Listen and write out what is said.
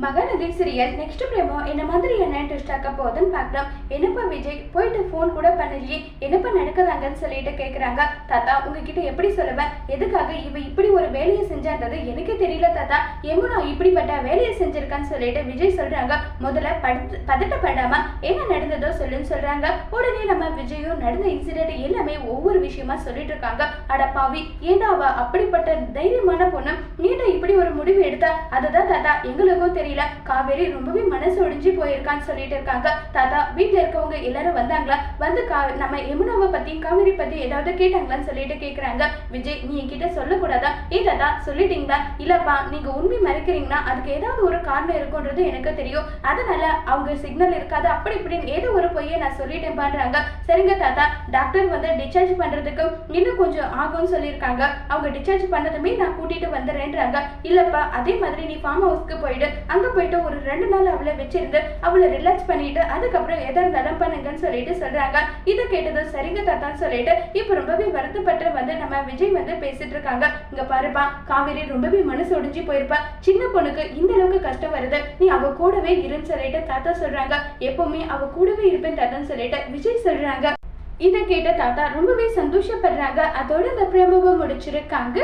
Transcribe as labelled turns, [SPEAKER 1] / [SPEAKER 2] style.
[SPEAKER 1] Mahanadi serial next பிரேமோ என்ன மாதிரி என்ன ட்விஸ்ட் ஆக்க போகுதுன்னு பார்க்கலாம் என்னப்பா விஜய் போயிட்டு ஃபோன் கூட பண்ணலையே. என்னப்பா நடக்குதாங்கன்னு சொல்லிட்டு கேட்குறாங்க தாத்தா உங்ககிட்ட எப்படி சொல்லுவேன்? எதுக்காக இவ இப்படி ஒரு வேலையை செஞ்சான்றது எனக்கே தெரியல தாத்தா. யமுனா இப்படிப்பட்ட வேலையை செஞ்சிருக்கான்னு சொல்லிட்டு விஜய் சொல்கிறாங்க முதல்ல படுத்து பதட்டப்படாம என்ன நடந்ததோ சொல்லுன்னு சொல்கிறாங்க உடனே நம்ம விஜயும் நடந்த இன்சிடென்ட் எல்லாமே ஒவ்வொரு விஷயமா சொல்லிட்டு இருக்காங்க. அட பாவி. ஏண்டா அவ அப்படிப்பட்ட தைரியமான பொண்ணு? நீண்ட இப்படி ஒரு முடிவு எடுத்தா? அதுதான் தாத்தா. எங்களுக்கும் தெரியல. காவேரி ரொம்பவே மனசு ஒடிஞ்சு போயிருக்கான்னு சொல்லிட்டு இருக்காங்க. தாத்தா வீட்டில் இருக்கவங்க எல்லாரும் வந்தாங்களா? வந்து கா நம்ம யமுனாவை பத்தி காவேரி பத்தி ஏதாவது கேட்டாங்களான்னு சொல்லிட்டு கேக்குறாங்க. விஜய் நீ என்கிட்ட சொல்லக்கூடாதா? ஏ தாத்தா சொல்லிட்டீங்களா? இல்லப்பா நீங்க உண்மை மறைக்கிறீங்கன்னா அதுக்கு ஏதாவது ஒரு காரணம் இருக்கும்ன்றது எனக்கு தெரியும். அதனால அவங்க சிக்னல் இருக்காது. அப்படி இப்படின்னு ஏதோ ஒரு பொய்யை நான் சொல்லிட்டேன் சரிங்க தாத்தா. டாக்டர் வந்து டிஸ்சார்ஜ் பண்றதுக்கு இன்னும் கொஞ்சம் ஆகும்னு சொல்லியிருக்காங்க. அவங்க டிஸ்சார்ஜ் பண்ணதுமே நான் கூட்டிட்டு வந்துடுறேன்றாங்க. இல்லப்பா அதே மாதிரி நீ ஃபார்ம் ஹவுஸ்க்கு போயிடு. அங்க போயிட்டு ஒரு ரெண்டு நாள் அவளை வச்சிருந்து அவளை ரிலாக்ஸ் பண்ணிட்டு அதுக்கப்புறம் எதை இருந்தாலும் பண்ணுங்கன்னு சொல்லிட்டு சொல்றாங்க. இதை கேட்டதும் சரிங்க தாத்தான்னு சொல்லிட்டு இப்போ ரொம்பவே வருத்தப்பட்டு வந்து நம்ம விஜய் வந்து பேசிட்டு இருக்காங்க. இங்க பாருப்பா காவேரி ரொம்பவே மனசு ஒடிஞ்சு போயிருப்பா. சின்ன பொண்ணுக்கு இந்த அளவுக்கு கஷ்டம் வருது. நீ அவ கூடவே இருன்னு சொல்லிட்டு தாத்தா சொல்றாங்க. எப்பவுமே அவ கூடவே இருப்பேன் தாத்தான்னு சொல்லிட்டு விஜய் சொல்றாங்க. இதை கேட்ட தாத்தா ரொம்பவே சந்தோஷப்படுறாங்க. அதோட இந்த பிரமவை முடிச்சிருக்காங்க.